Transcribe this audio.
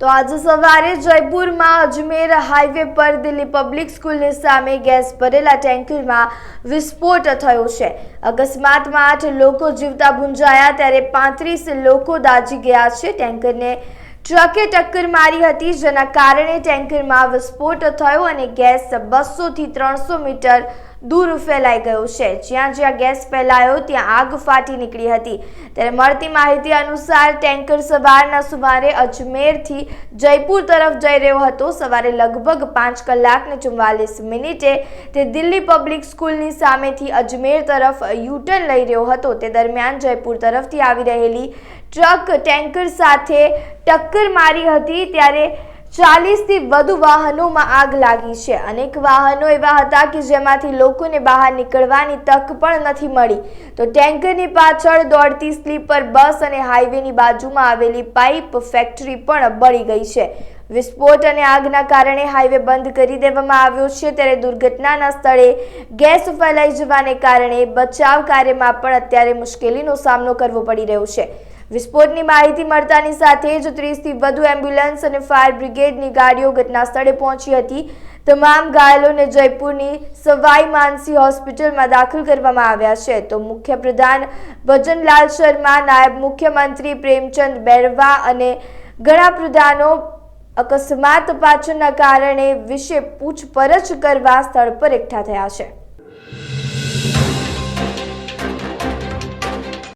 તો આજે સવારે જયપુરમાં અજમેર હાઈવે પર દિલ્હી પબ્લિક સ્કૂલની સામે ગેસ ભરેલા ટેન્કરમાં વિસ્ફોટ થયો છે. અકસ્માતમાં આઠ લોકો જીવતા ભૂંજાયા, ત્યારે પાંત્રીસ લોકો દાઝી ગયા છે. ટેન્કરને ટ્રકે ટક્કર મારી હતી, જેના કારણે ટેન્કરમાં વિસ્ફોટ થયો અને ગેસ બસોથી ત્રણસો મીટર દૂર ફેલાઈ ગયું છે. જ્યાં જ્યાં ગેસ ફેલાયો, ત્યાં આગ ફાટી નીકળી હતી. ત્યારે મળતી માહિતી અનુસાર ટેન્કર સવારના સુમારે અજમેરથી જયપુર તરફ જઈ રહ્યો હતો. સવારે લગભગ પાંચ કલાકને ચુમ્માલીસ મિનિટે તે દિલ્હી પબ્લિક સ્કૂલની સામેથી અજમેર તરફ યુટર્ન લઈ રહ્યો હતો. તે દરમિયાન જયપુર તરફથી આવી રહેલી ટ્રક ટેન્કર સાથે ટક્કર મારી હતી. ત્યારે ચાલીસથી વધુ વાહનોમાં આગ લાગી છે. અનેક વાહનો એવા હતા કે જેમાંથી લોકોને બહાર નીકળવાની તક પણ નથી મળી. તો ટેન્કરની પાછળ દોડતી સ્લીપર બસ અને હાઈવેની બાજુમાં આવેલી પાઇપ ફેક્ટરી પણ બળી ગઈ છે. વિસ્ફોટ અને આગના કારણે હાઈવે બંધ કરી દેવામાં આવ્યો છે. ત્યારે દુર્ઘટનાના સ્થળે ગેસ ફેલાઈ જવાને કારણે બચાવ કાર્યમાં પણ અત્યારે મુશ્કેલીનો સામનો કરવો પડી રહ્યો છે. વિસ્ફોટની માહિતી મળતાની સાથે જ ત્રીસથી વધુ એમ્બ્યુલન્સ અને ફાયર બ્રિગેડની ગાડીઓ ઘટના સ્થળે પહોંચી હતી. તમામ ઘાયલોને જયપુરની સવાઈ માનસી હોસ્પિટલમાં દાખલ કરવામાં આવ્યા છે. તો મુખ્યપ્રધાન ભજનલાલ શર્મા, નાયબ મુખ્યમંત્રી પ્રેમચંદ બેરવા અને ઘણા પ્રધાનો અકસ્માત પાછળના કારણે વિશે પૂછપરછ કરવા સ્થળ પર એકઠા થયા છે.